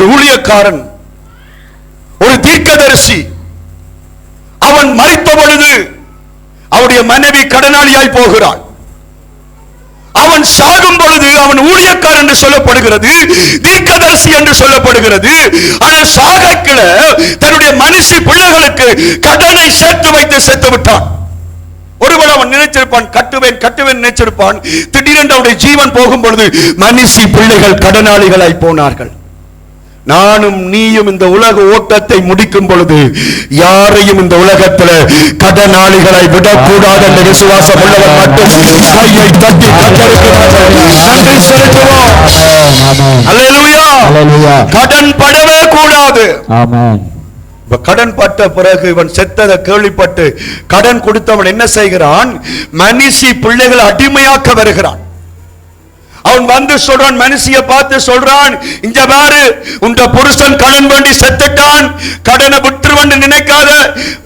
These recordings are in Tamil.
ஒரு ஊழியக்காரன் ஒரு தீர்க்கதரிசி அவன் மறித்த பொழுது அவருடைய மனைவி கடனாளியாய் போகிறாள். அவன் சாகும் பொழுது அவன் ஊழியக்காரன் என்று சொல்லப்படுகிறது தீர்க்கதரிசி என்று சொல்லப்படுகிறது. ஆனால் சாகக்கில தன்னுடைய மனுஷி பிள்ளைகளுக்கு கடனை சேர்த்து வைத்து சேர்த்து விட்டான். ஒருவன் அவன் நினைச்சிருப்பான் கட்டுவேன் கட்டுவேன் நினைச்சிருப்பான் திடீரென்று அவருடைய ஜீவன் போகும் பொழுது மனுஷி பிள்ளைகள் கடனாளிகளாய் போனார்கள். நானும் நீயும் இந்த உலக ஓட்டத்தை முடிக்கும் பொழுது யாரையும் இந்த உலகத்துல கடனாளிகளாய் விடக்கூடாது என்ற விசுவாசம் உள்ளவர் மட்டும் கையை தட்டி நன்றி செலுத்துவோம். கடன் படவே கூடாது. கடன் பட்ட பிறகு இவன் செத்ததை கேள்விப்பட்டு கடன் கொடுத்தவன் என்ன செய்கிறான்? மனுஷி பிள்ளைகளை அடிமையாக்க வருகிறான். அவன் வந்து சொல்றான் மனுஷிய பார்த்து சொல்றான் இந்த பாரு உண்ட புருஷன் கடன் வேண்டி செத்துட்டான் கடனை விட்டுருவன்னு நினைக்காத.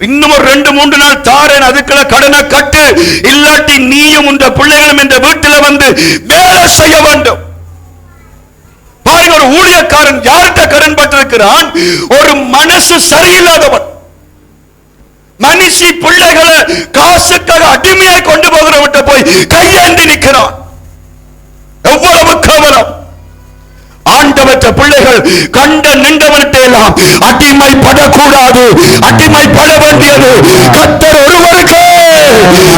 இன்னும் ஒரு ரெண்டு மூன்று நாள் தாரேன் அதுக்குள்ள கடனை கட்டு. இல்லாட்டி நீயும் உண்ட பிள்ளைகளும் இந்த வீட்டுல வந்து வேலை செய்ய வேண்டும். பாருங்க ஒரு ஊழியக்காரன் யார்கிட்ட கடன் பட்டிருக்கிறான் ஒரு மனசு சரியில்லாதவன். மனுஷி பிள்ளைகளை காசுக்காக அடிமையாய் கொண்டு போகிறவன் போய் கையேந்தி நிற்கிறான். எவ்வளவு கவனம்? ஆண்டவற்ற பிள்ளைகள் கண்ட நின்றவர்கிட்ட எல்லாம் அடிமைப்படக்கூடாது. அடிமைப்பட வேண்டியது. கத்தர் ஒருவருக்கு.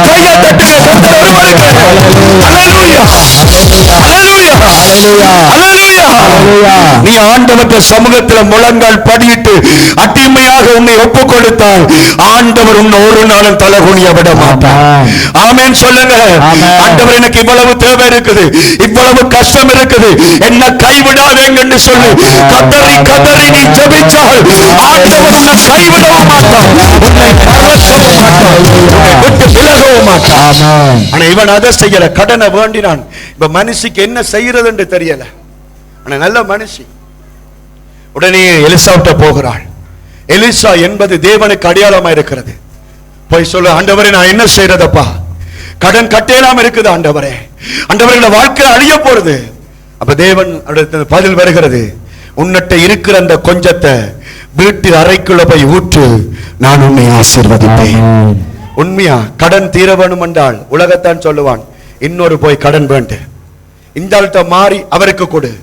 கையை தட்டுங்க கத்தர் ஒருவருக்கு. ஹalleluya அல்லேலூயா ஹalleluya நீ ஆண்டவற்ற சமூகத்தில் முழங்கால் படியிட்டு அடிமையாக உன்னை ஒப்புக் கொடுத்தால் ஆண்டவர் உன்னை ஒரு நாளும் தலகுனிய விட மாட்டார். ஆமென். சொல்லுங்க. ஆண்டவர் எனக்கு இவ்வளவு தேவை இருக்குது. இவ்வளவு கஷ்டம் இருக்குது. என்ன கைவிடாதேங்க என்று சொல்லி. கதறி கதறி நீ ஜெபிச்சால் ஆண்டவர் உன்னை கைவிடவும் மாட்டார். உன்னை மறக்கவும் மாட்டார். உன்னை விட்டு விலகவும் மாட்டார். ஆமென். ஆனா இவன் அதை செய்யல. கடனை வேண்டினான். இப்ப மனுஷிக்கு என்ன செய்யறது என்று தெரியல. ஆனா நல்ல மனுஷி. உடனே எலிசாவிட்ட போகிறாள். எலிசா என்பது தேவனுக்கு அடையாளமா இருக்கிறது. போய் சொல்லு ஆண்டவரே நான் என்ன செய்யறதப்பா கடன் கட்டேலாம் இருக்குது ஆண்டவரே. ஆண்டவர்கள வாழ்க்கை அழிய போறது. அப்ப தேவன் பதில் வருகிறது. உன்னிட்ட இருக்கிற அந்த கொஞ்சத்தை வீட்டு அறைக்குள்ள போய் ஊற்று நான் உன்னை ஆசீர்வதிப்பேன். உண்மையா? கடன் தீர வேணும் என்றால் உலகத்தான் சொல்லுவான் இன்னொரு போய் கடன் வேண்டு. இந்த ஆள்கிட்ட மாறி அவருக்கு கொடு.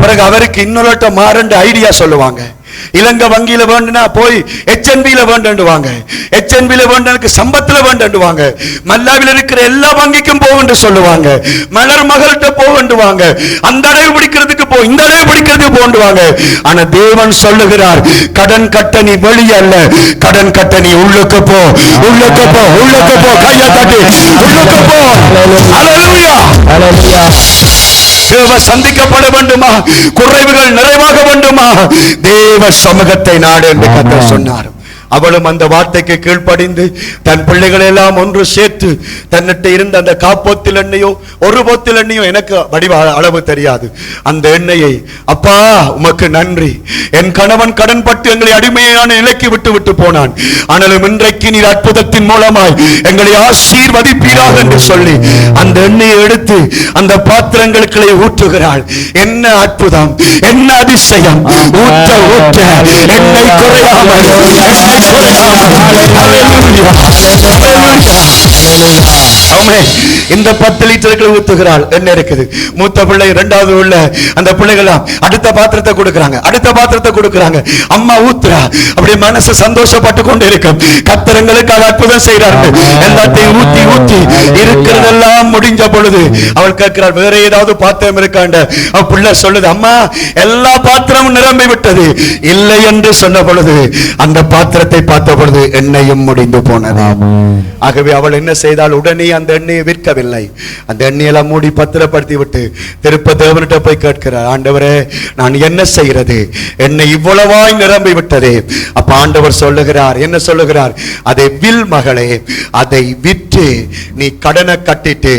பிறகு அவருக்கு இன்னொருட்ட மாறண்டு ஐடியா சொல்லுவாங்க. இலங்கை வங்கியில வேண்டுனா போய் ஹெச்என்பியில வேண்டுவாங்க ஹெச்என்பியில வேண்டனுக்கு சம்பத்துல வேண்டுவாங்க மல்லாவில இருக்கிற எல்லா வங்கிக்கும் போவென்று சொல்லுவாங்க. மலர் மகள்கிட்ட போவெண்டுவாங்க அந்த அடைவு பிடிக்கிறதுக்கு போ இந்த அடைவு பிடிக்கிறதுக்கு போண்டுவாங்க ஆனா தேவன் சொல்லுகிறார் கடன் கட்ட நீ வெளியே அல்ல. கடன் கட்ட நீ உள்ளுக்கு போ உள்ளுக்கு போ உள்ளுக்கு போ. கையை தட்டி உள்ளுக்கு போ. அல்லேலூயா ஹalleluya தேவ சந்திக்கப்பட வேண்டுமா? குறைவுகள் நிறைவாக வேண்டுமா? தேவ சமூகத்தை நாடு என்று கத்தர் சொன்னார். அவளும் அந்த வார்த்தைக்கு கீழ்ப்படிந்து தன் பிள்ளைகளை எல்லாம் ஒன்று சேர்த்து தன்னிட்ட இருந்த அந்த காப்போத்தில் எண்ணெயோ ஒரு போத்தில் எண்ணெயோ எனக்கு வடிவ அளவு தெரியாது. அந்த எண்ணெயை அப்பா உமக்கு நன்றி. என் கணவன் கடன்பட்டு எங்களை அடிமையான நிலைக்கு விட்டு விட்டு போனான். ஆனாலும் இன்றைக்கு நீர் அற்புதத்தின் மூலமாய் எங்களை ஆசீர்வதிப்பீராக என்று சொல்லி அந்த எண்ணெயை எடுத்து அந்த பாத்திரங்களுக்களை ஊற்றுகிறாள். என்ன அற்புதம் என்ன அதிசயம். ஊற்ற ஊற்ற எண்ணெய் குறையாமல் Hallelujah. Hallelujah. இந்த பத்து லிட்டருக்கு ஊத்துகிறாள். என்ன இருக்குது? மூத்த பிள்ளை இரண்டாவது உள்ள அந்த பிள்ளைகளாம் அடுத்த பாத்திரத்தை கொடுக்கறாங்க. அடுத்த பாத்திரத்தை கொடுக்கறாங்க. அம்மா ஊத்துறா. அப்படியே மனசு சந்தோஷப்பட்டு கொண்டு இருக்கும். கத்திரங்களுக்கு அது அற்புதம் செய்றார்கள் எல்லாத்தையும் ஊத்தி ஊத்தி இருக்கிறதெல்லாம் முடிஞ்ச பொழுது அவள் கேட்கிறாள் வேற ஏதாவது பாத்திரம் இருக்காண்ட அவ பிள்ளை சொல்லுது அம்மா எல்லா பாத்திரமும் நிரம்பி விட்டது. இல்லை என்று சொன்ன பொழுது அந்த பாத்திரத்தை பார்த்த பொழுது எண்ணெயும் முடிந்து போனது. ஆகவே அவள் என்ன செய்தால் உடனே அந்த எண்ணெயை விற்கவில்லை. அந்த எண்ணெயெல்லாம் மூடி பத்திரப்படுத்தி விட்டு திருப்ப தேவன்கிட்ட போய் கேட்கிறார் ஆண்டவரே நான் என்ன செய்கிறது? என்னை இவ்வளவாய் நிரம்பி விட்டதே அப்ப ஆண்டவர் சொல்லுகிறார் என்ன சொல்லுகிறார்? அதை வில் மகளே அதை விற்று நீ கடனை கட்டிட்டு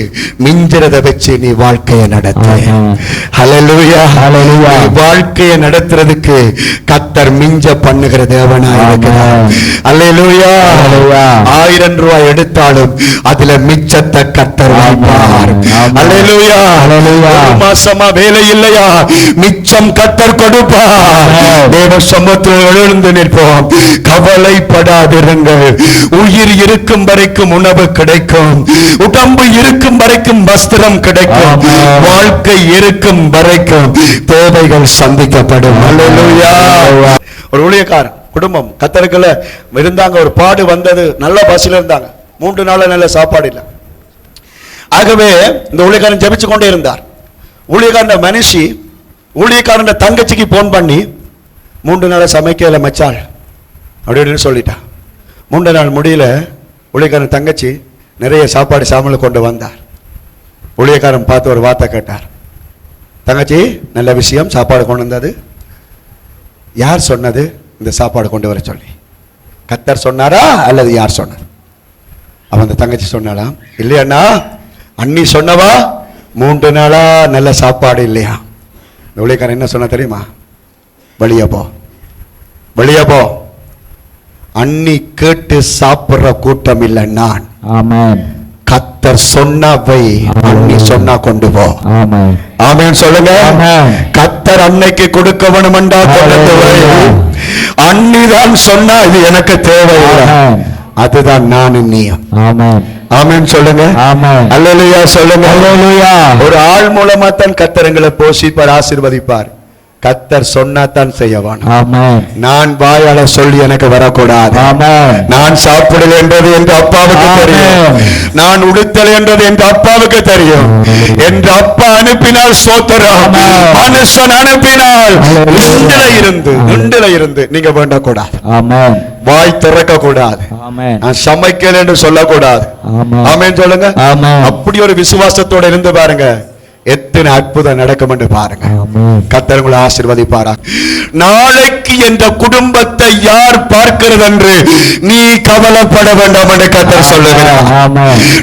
மிஞ்சிறத வச்சு நீ வாழ்க்கையை நடத்து. வாழ்க்கையை நடத்துறதுக்கு கத்தர் மிஞ்ச பண்ணுகிற தேவனா இருக்கிறார். அல்லேலூயா. ஆயிரம் ரூபாய் எடுத்தாலும் அதுல மிச்சத்தை கத்தர் வைப்பார். அல்லேலூயா. மாசமா வேலை இல்லையா? மிச்சம் கத்தர் கொடுப்பார். தேவ சமத்தில் எழுந்து நிற்போம். கவலைப்படாதிருங்கள் உயிர் இருக்கும் வரைக்கும் உணவு கிடைக்கும். உடம்பு இருக்கும் வரைக்கும் வஸ்திரம் கிடைக்கும். வாழ்க்கை இருக்கும் வரைக்கும் தேவைகள் சந்திக்கப்படும். அல்லேலூயா. ஒரு ஊழியக்காரன் குடும்பம் கத்தருக்குள்ள இருந்தாங்க. ஒரு பாடு வந்தது. நல்ல பஸ்ல இருந்தாங்க. மூன்று நாளில் நல்ல சாப்பாடு இல்லை. ஆகவே இந்த ஊழியக்காரன் ஜெபிச்சு கொண்டே இருந்தார். ஊழியக்காரன் மனுஷி ஊழியக்காரன் தங்கச்சிக்கு போன் பண்ணி மூன்று நாளை சமைக்கல மச்சாள் அப்படின்னு சொல்லிட்டா. மூன்று நாள் முடியல ஊழியக்காரன் தங்கச்சி நிறைய சாப்பாடு சாமல் கொண்டு வந்தார். ஊழியக்காரன் பார்த்து ஒரு வார்த்தை கேட்டார். தங்கச்சி நல்ல விஷயம் சாப்பாடு கொண்டு வந்தது. யார் சொன்னது? இந்த சாப்பாடு கொண்டு வர சொல்லி. கத்தர் சொன்னாரா அல்லது யார் சொன்னது? அவன் அந்த தங்கச்சி சொன்னாலாம் இல்லையண்ணா அண்ணி சொன்னவா? மூன்று நாளா நல்ல சாப்பாடு இல்லையா? இந்த ஊழியக்காரன் என்ன சொன்ன தெரியுமா? வெளியே போ வெளியே போ. அண்ணி கேட்டு சாப்பிடுற கூட்டம் இல்லை நான். ஆமென். கத்தர் சொன்னவை அண்ணி சொன்னா கொண்டு போ. ஆமென். சொல்லுங்க. கத்தர் அன்னைக்கு கொடுக்க வேணுமெண்டா கொண்டு வை. அன்னிதான் சொன்னா இது எனக்கு ஆமென். அதுதான் நான் நீயும். ஆமென். ஆமென் சொல்லுங்க. ஆமென். அல்லேலூயா சொல்லுங்க. அல்லேலூயா. ஒரு ஆள் மூலமா தான் கத்தர் எங்களை போஷிப்பார் ஆசீர்வதிப்பார். கத்தர் சொன்னா தான் செய்ய வேணும் ஆமென். நான் வாயால சொல்லி எனக்கு வரக்கூடாது. நான் சாப்பிடல என்றது என்ற அப்பாவுக்கு தெரியும். நான் உடுத்தல் என்றது என்ற அப்பாவுக்கு தெரியும். என்ற அப்பா அனுப்பினால் சோத்திரம். ஆமென். மனுஷன் அனுப்பினால். நின்றுல இருந்து. நின்றுல இருந்து நீங்க வேண்டக்கூடாது. வாய் திறக்க கூடாது நான் சமைக்கல என்று சொல்லக்கூடாது. ஆமென். ஆமென் சொல்லுங்க. அப்படி ஒரு விசுவாசத்தோட இருந்து பாருங்க. எத்தனை அற்புதம் நடக்கும் என்று பாருங்க கத்தர் உங்களை ஆசீர்வதிப்பாரா நாளைக்கு என்ற குடும்பத்தை யார் பார்க்கிறது என்று நீ கவலைப்பட வேண்டாம் என்று கத்தர் சொல்லுகிறார்.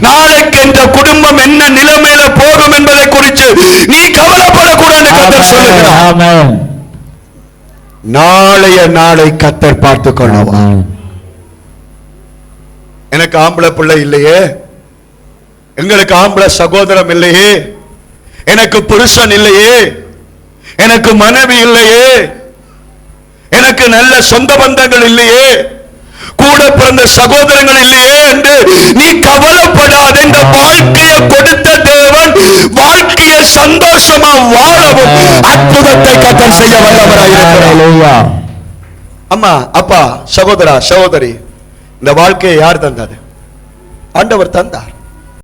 நாளைக்கு என்ற குடும்பம் என்ன நிலைமையில போகும் என்பதை குறித்து நீ கவலைப்படக்கூடாது கத்தர் சொல்லுகிறார். நாளைய நாளை கத்தர் பார்த்து கொள்ளுவார். ஆமென். எனக்கு ஆம்பளை பிள்ளை இல்லையே. எங்களுக்கு ஆம்பளை சகோதரம் இல்லையே. எனக்கு புருஷன் இல்லையே. எனக்கு மனைவி இல்லையே. எனக்கு நல்ல சொந்த பந்தங்கள் இல்லையே. கூட பிறந்த சகோதரங்கள் இல்லையே என்று நீ கவலைப்படாத. இந்த வாழ்க்கையை கொடுத்த தேவன் வாழ்க்கையை சந்தோஷமா வாழவும் அற்புதத்தை கத்தர் செய்ய வல்லவராயிருக்கிறார் அம்மா அப்பா சகோதரா சகோதரி இந்த வாழ்க்கையை யார் தந்தது? ஆண்டவர் தந்தார்.